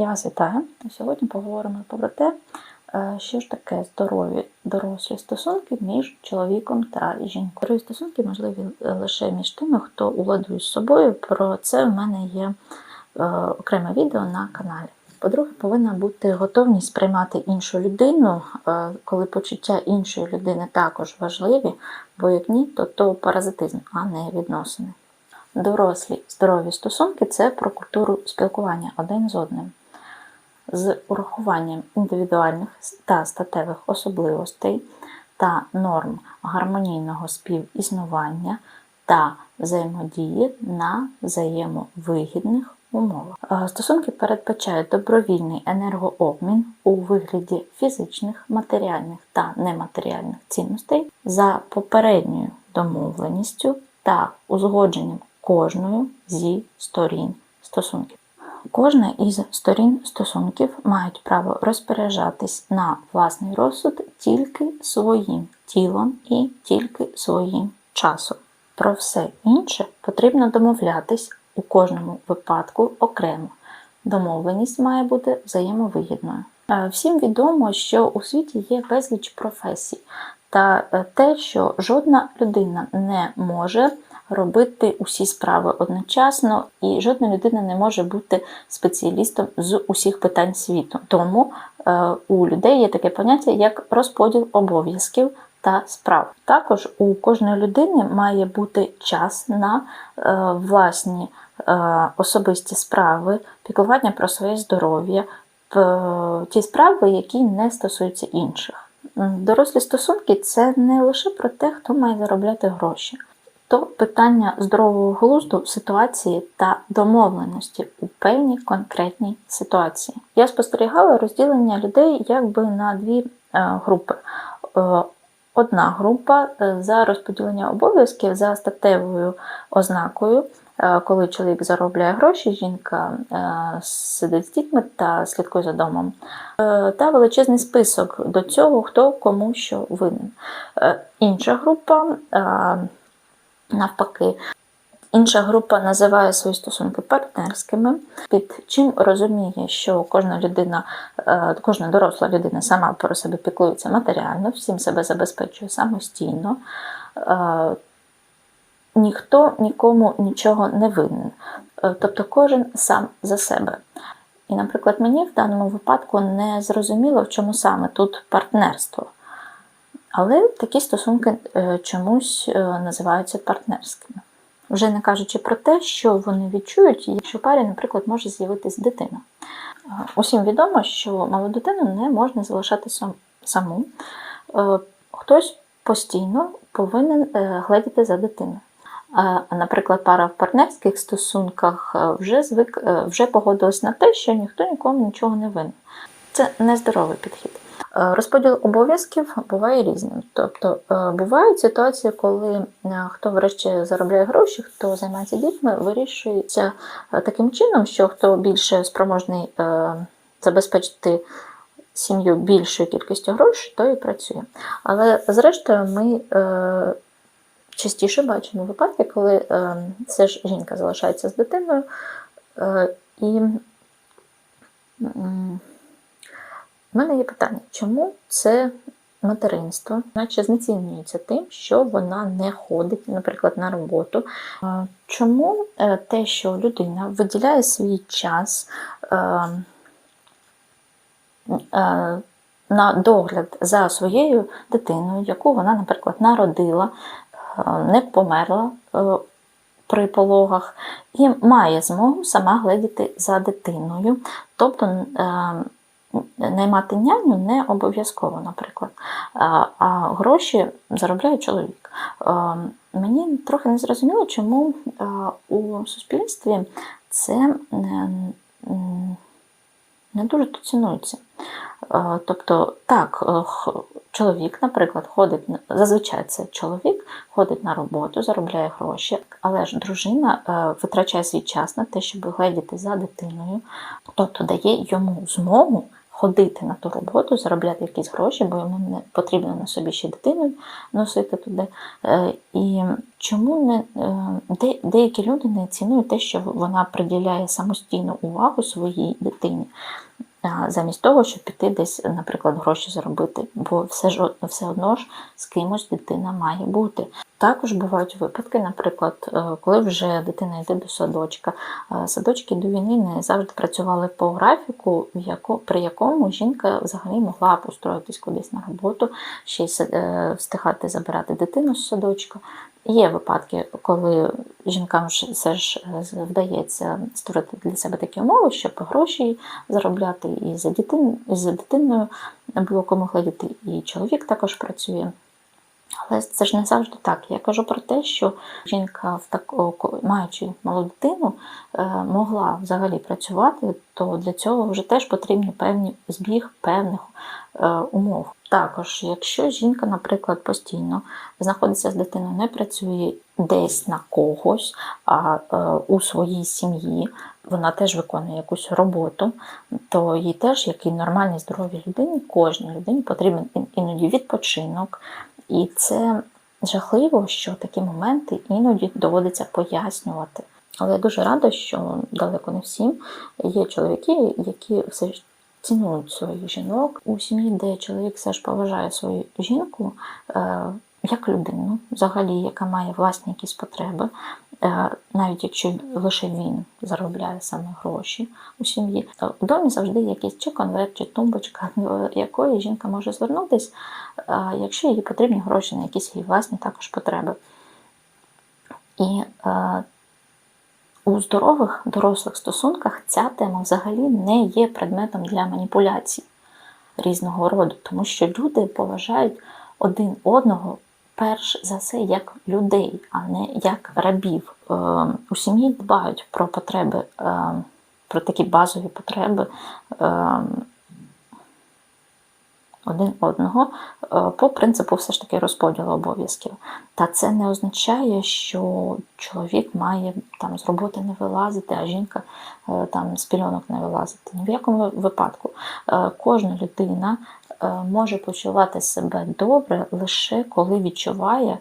Я вас вітаю. Сьогодні поговоримо про те, е, що ж таке здорові дорослі стосунки між чоловіком та жінкою. Здорові стосунки можливі лише між тими, хто уладує з собою. Про це в мене є е, окреме відео на каналі. По-друге, повинна бути готовність приймати іншу людину, е, коли почуття іншої людини також важливі, бо як ні, то то паразитизм, а не відносини. Дорослі здорові стосунки це про культуру спілкування один з одним, з урахуванням індивідуальних та статевих особливостей та норм гармонійного співіснування та взаємодії на взаємовигідних умовах. Е, Стосунки передбачають добровільний енергообмін у вигляді фізичних, матеріальних та нематеріальних цінностей за попередньою домовленістю та узгодженням кожною зі сторін стосунків. Кожна із сторін стосунків мають право розпоряджатись на власний розсуд тільки своїм тілом і тільки своїм часом. Про все інше потрібно домовлятись у кожному випадку окремо. Домовленість має бути взаємовигідною. Е, Всім відомо, що у світі є безліч професій, та е, те, що жодна людина не може робити усі справи одночасно, і жодна людина не може бути спеціалістом з усіх питань світу. Тому е, у людей є таке поняття як розподіл обов'язків та справ. Також у кожної людини має бути час на е, власні е, особисті справи, піклування про своє здоров'я, ті справи, які не стосуються інших. Дорослі стосунки це не лише про те, хто має заробляти гроші, то питання здорового глузду ситуації та домовленості у певній конкретній ситуації. Я спостерігала розділення людей якби на дві е, групи. Е, Одна група е, за розподілення обов'язків за статевою ознакою, коли чоловік заробляє гроші, жінка сидить з дітьми та слідкує за домом. Та величезний список до цього, хто кому що винен. Інша група навпаки. Інша група називає свої стосунки партнерськими, під чим розуміє, що кожна людина, е, кожна доросла людина сама про себе піклується матеріально, всім себе забезпечує самостійно. Е, Ніхто нікому нічого не винен. Е, Тобто кожен сам за себе. І, наприклад, мені в даному випадку не зрозуміло, в чому саме тут партнерство. Але такі стосунки е, чомусь е, називаються партнерськими. Вже не кажучи про те, що вони відчують, якщо парі, наприклад, може з'явитись дитина. Е, Усім відомо, що малу дитину не можна залишати саму. Хтось постійно повинен гледіти за дитиною. Наприклад, пара в партнерських стосунках вже звик, вже погодилась на те, що ніхто нікому нічого не винен. Це нездоровий підхід. Е, Розподіл обов'язків буває різним. Тобто е, бувають ситуації, коли е, хто врешті заробляє гроші, хто займається дітьми, вирішується таким чином, що хто більше спроможний забезпечити сім'ю більшою кількістю грошей, той і працює. Але зрештою, ми частіше бачимо випадки, коли все ж жінка залишається з дитиною, і в мене є питання, чому це материнство, наче знецінюється тим, що вона не ходить, наприклад, на роботу. Чому е, те, що людина виділяє свій час е, е, на догляд за своєю дитиною, яку вона, наприклад, народила, не померла при пологах, і має змогу сама глядіти за дитиною. Тобто наймати няню не обов'язково, наприклад. А, гроші заробляє чоловік. Мені трохи не зрозуміло, чому у суспільстві це е, не дуже цінується. Тобто, так, чоловік, наприклад, ходить зазвичай це чоловік ходить на роботу, заробляє гроші, але ж дружина е, витрачає свій час на те, щоб гледіти за дитиною, тобто дає йому змогу ходити на ту роботу, заробляти якісь гроші, бо йому не потрібно на собі ще дитину носити туди. Е, І чому не е, де, деякі люди не цінують те, що вона приділяє самостійну увагу своїй дитині, замість того, щоб піти десь, наприклад, гроші заробити, бо все ж все одно ж з кимось дитина має бути. Також бувають випадки, наприклад, е, коли вже дитина йде до садочка. Е, Садочки до війни не завжди працювали по графіку, при якому жінка взагалі могла б устроїтись кудись на роботу, ще й е, встигати забирати дитину з садочка. Є випадки, коли жінкам все ж е, вдається створити для себе такі умови, щоб гроші заробляти і за дитин, і за дитиною було кому глядіти, і чоловік також працює. Але це ж не завжди так. Я кажу про те, що жінка, в тако, маючи малу дитину, е, могла взагалі працювати, то для цього вже теж потрібні певні збіг певних е, умов. Також, якщо жінка, наприклад, постійно знаходиться з дитиною, не працює десь на когось, а е, у своїй сім'ї, вона теж виконує якусь роботу, то їй теж, як і нормальній здоровій людині, кожній людині потрібен іноді відпочинок. І це жахливо, що такі моменти іноді доводиться пояснювати. Але я дуже рада, що далеко не всім є чоловіки, які все цінують своїх жінок у сім'ї, де чоловік все ж поважає свою жінку е, як людину, взагалі, яка має власні якісь потреби, е, навіть якщо лише він заробляє саме гроші у сім'ї. Е, В домі завжди якийсь чи конверт, чи тумбочка, до якої жінка може звернутися, е, якщо їй потрібні гроші на якісь її власні також потреби. І у здорових дорослих стосунках ця тема взагалі не є предметом для маніпуляцій різного роду, тому що люди поважають один одного перш за все як людей, а не як рабів. Е, у сім'ї дбають про потреби, е, про такі базові потреби. Один одного е, по принципу все ж таки розподілу обов'язків. Та це не означає, що чоловік має там з роботи не вилазити, а жінка е, там з пільонок не вилазити. Ні в якому випадку. Е, Кожна людина може почувати себе добре лише коли відчуває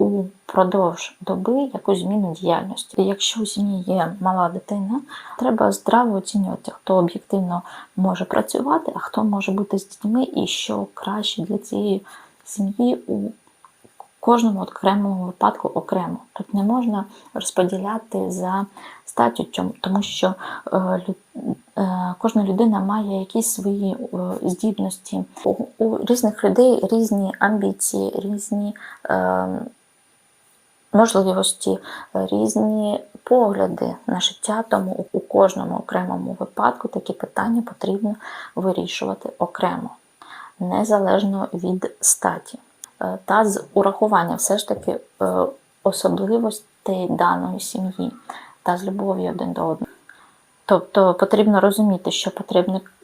упродовж доби якусь зміну діяльності. Якщо у сім'ї є мала дитина, треба здраво оцінювати, хто об'єктивно може працювати, а хто може бути з дітьми, і що краще для цієї сім'ї у кожному окремому випадку окремо. Тут не можна розподіляти за статтю, тому що е, е, кожна людина має якісь свої е, здібності. У, різних людей різні амбіції, різні е, можливості, різні погляди на життя, тому у- кожному окремому випадку такі питання потрібно вирішувати окремо, незалежно від статі. Е, Та з урахуванням все ж таки е, особливостей даної сім'ї та з любов'ю один до одного. Тобто потрібно розуміти, що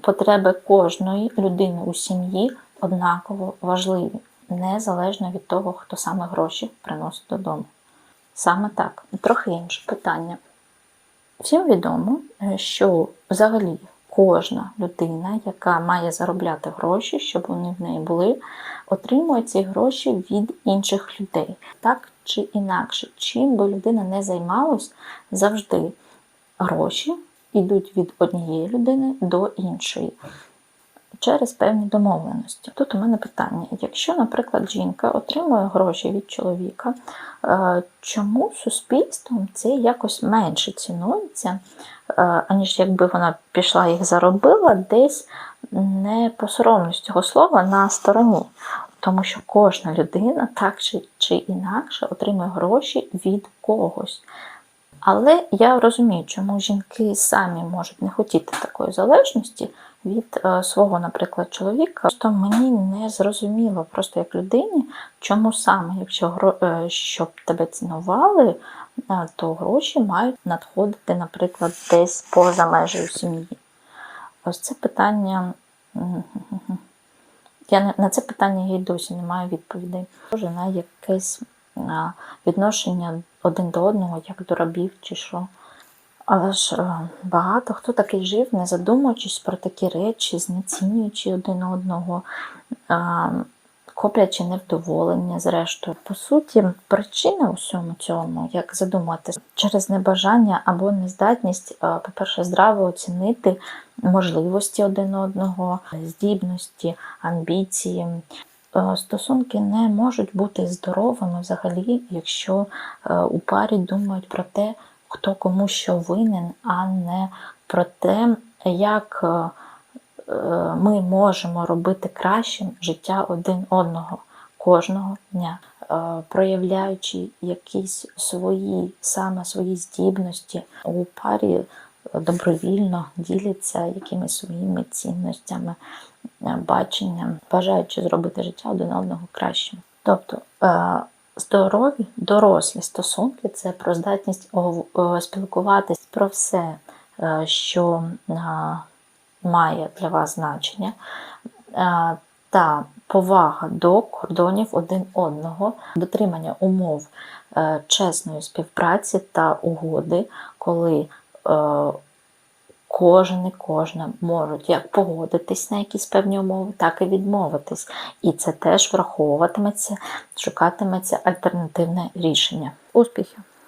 потреби кожної людини у сім'ї однаково важливі, незалежно від того, хто саме гроші приносить додому. Саме так. Трохи інше питання. Всім відомо, е, що взагалі кожна людина, яка має заробляти гроші, щоб вони в неї були, отримує ці гроші від інших людей. Так чи інакше, чим би людина не займалась, завжди гроші йдуть від однієї людини до іншої через певні домовленості. Тут у мене питання: якщо, наприклад, жінка отримує гроші від чоловіка, е, чому суспільством це якось менше цінується, е, аніж якби вона пішла їх заробила десь не по соромності цього слова на стороні? Тому що кожна людина так чи, чи інакше отримує гроші від когось. Але я розумію, чому жінки самі можуть не хотіти такої залежності від е, свого, наприклад, чоловіка. Просто мені не зрозуміло, просто як людині, чому саме, якщо е, щоб тебе цінували, е, то гроші мають надходити, наприклад, десь поза межею сім'ї. Ось це питання. Я на це питання я й досі не маю відповідей. Може на якесь відношення один до одного, як до рабів чи що. Але ж е, багато хто таки жив, не задумуючись про такі речі, знецінюючи один одного, коплячи невдоволення, зрештою. По суті, причина усьому цьому, як задуматися, через небажання або нездатність, е, по-перше, здраво оцінити можливості один одного, здібності, амбіції. Е, Стосунки не можуть бути здоровими взагалі, якщо у парі думають про те, хто кому що винен, а не про те, як е, е, ми можемо робити кращим життя один одного кожного дня, Е, проявляючи якісь свої саме свої здібності у парі добровільно діляться якимись своїми цінностями, е, баченням, бажаючи зробити життя один одного кращим. Тобто е, здорові, дорослі стосунки це про здатність е, спілкуватись про все, е, що е, має для вас значення, та повага до кордонів один одного, дотримання умов чесної співпраці та угоди, коли кожен і кожна можуть як погодитись на якісь певні умови, так і відмовитись. І це теж враховуватиметься, шукатиметься альтернативне рішення. Успіхів!